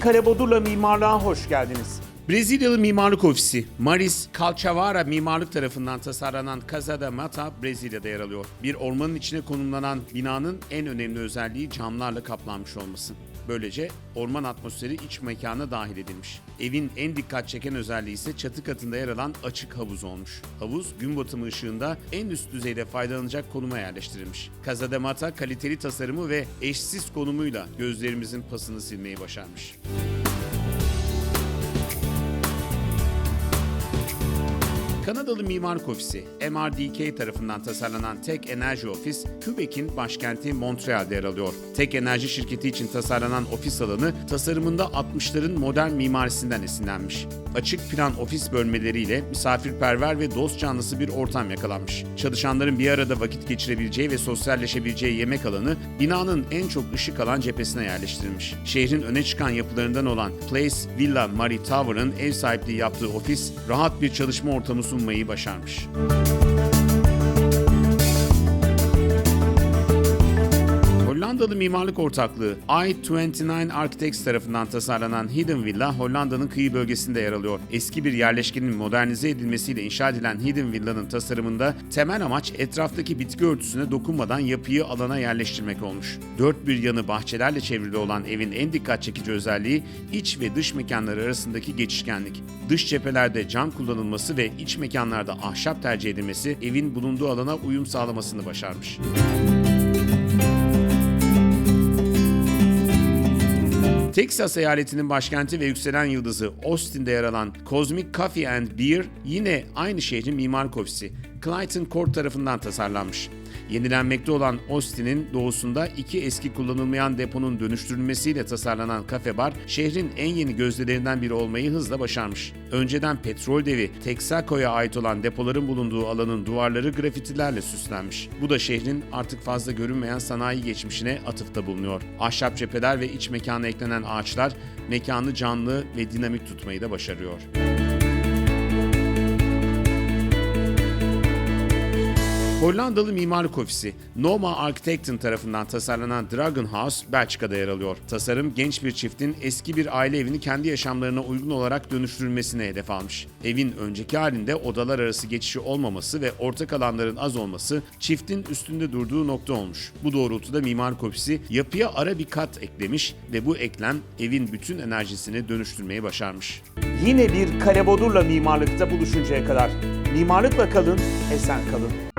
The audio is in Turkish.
Kalebodur'la mimarlığa hoş geldiniz. Brezilyalı mimarlık ofisi Maris Calçavara Mimarlık tarafından tasarlanan Casa da Mata Brezilya'da yer alıyor. Bir ormanın içine konumlanan binanın en önemli özelliği camlarla kaplanmış olması. Böylece orman atmosferi iç mekana dahil edilmiş. Evin en dikkat çeken özelliği ise çatı katında yer alan açık havuz olmuş. Havuz gün batımı ışığında en üst düzeyde faydalanacak konuma yerleştirilmiş. Casa da Mata kaliteli tasarımı ve eşsiz konumuyla gözlerimizin pasını silmeyi başarmış. Kanadalı mimarlık ofisi MRDK tarafından tasarlanan Tek Enerji Ofis, Quebec'in başkenti Montreal'de yer alıyor. Tek Enerji şirketi için tasarlanan ofis alanı tasarımında 60'ların modern mimarisinden esinlenmiş. Açık plan ofis bölmeleriyle misafirperver ve dost canlısı bir ortam yakalanmış. Çalışanların bir arada vakit geçirebileceği ve sosyalleşebileceği yemek alanı binanın en çok ışık alan cephesine yerleştirilmiş. Şehrin öne çıkan yapılarından olan Place Villa Marie Tower'ın ev sahipliği yaptığı ofis rahat bir çalışma ortamı sunmayı başarmış. Hollandalı mimarlık ortaklığı I-29 Architects tarafından tasarlanan Hidden Villa, Hollanda'nın kıyı bölgesinde yer alıyor. Eski bir yerleşkenin modernize edilmesiyle inşa edilen Hidden Villa'nın tasarımında temel amaç etraftaki bitki örtüsüne dokunmadan yapıyı alana yerleştirmek olmuş. Dört bir yanı bahçelerle çevrili olan evin en dikkat çekici özelliği iç ve dış mekanları arasındaki geçişkenlik. Dış cephelerde cam kullanılması ve iç mekanlarda ahşap tercih edilmesi evin bulunduğu alana uyum sağlamasını başarmış. Texas eyaletinin başkenti ve yükselen yıldızı Austin'de yer alan Cosmic Coffee and Beer yine aynı şehrin mimarlık ofisi Clayton Court tarafından tasarlanmış. Yenilenmekte olan Austin'in doğusunda iki eski kullanılmayan deponun dönüştürülmesiyle tasarlanan kafe bar, şehrin en yeni gözdelerinden biri olmayı hızla başarmış. Önceden petrol devi Texaco'ya ait olan depoların bulunduğu alanın duvarları grafitilerle süslenmiş. Bu da şehrin artık fazla görünmeyen sanayi geçmişine atıfta bulunuyor. Ahşap cepheler ve iç mekana eklenen ağaçlar mekanı canlı ve dinamik tutmayı da başarıyor. Hollandalı mimarlık ofisi Noma Architecten tarafından tasarlanan Dragon House Belçika'da yer alıyor. Tasarım genç bir çiftin eski bir aile evini kendi yaşamlarına uygun olarak dönüştürülmesine hedef almış. Evin önceki halinde odalar arası geçişi olmaması ve ortak alanların az olması çiftin üstünde durduğu nokta olmuş. Bu doğrultuda mimarlık ofisi yapıya ara bir kat eklemiş ve bu eklem evin bütün enerjisini dönüştürmeyi başarmış. Yine bir Kalebodur'la mimarlıkta buluşuncaya kadar mimarlıkla kalın, esen kalın.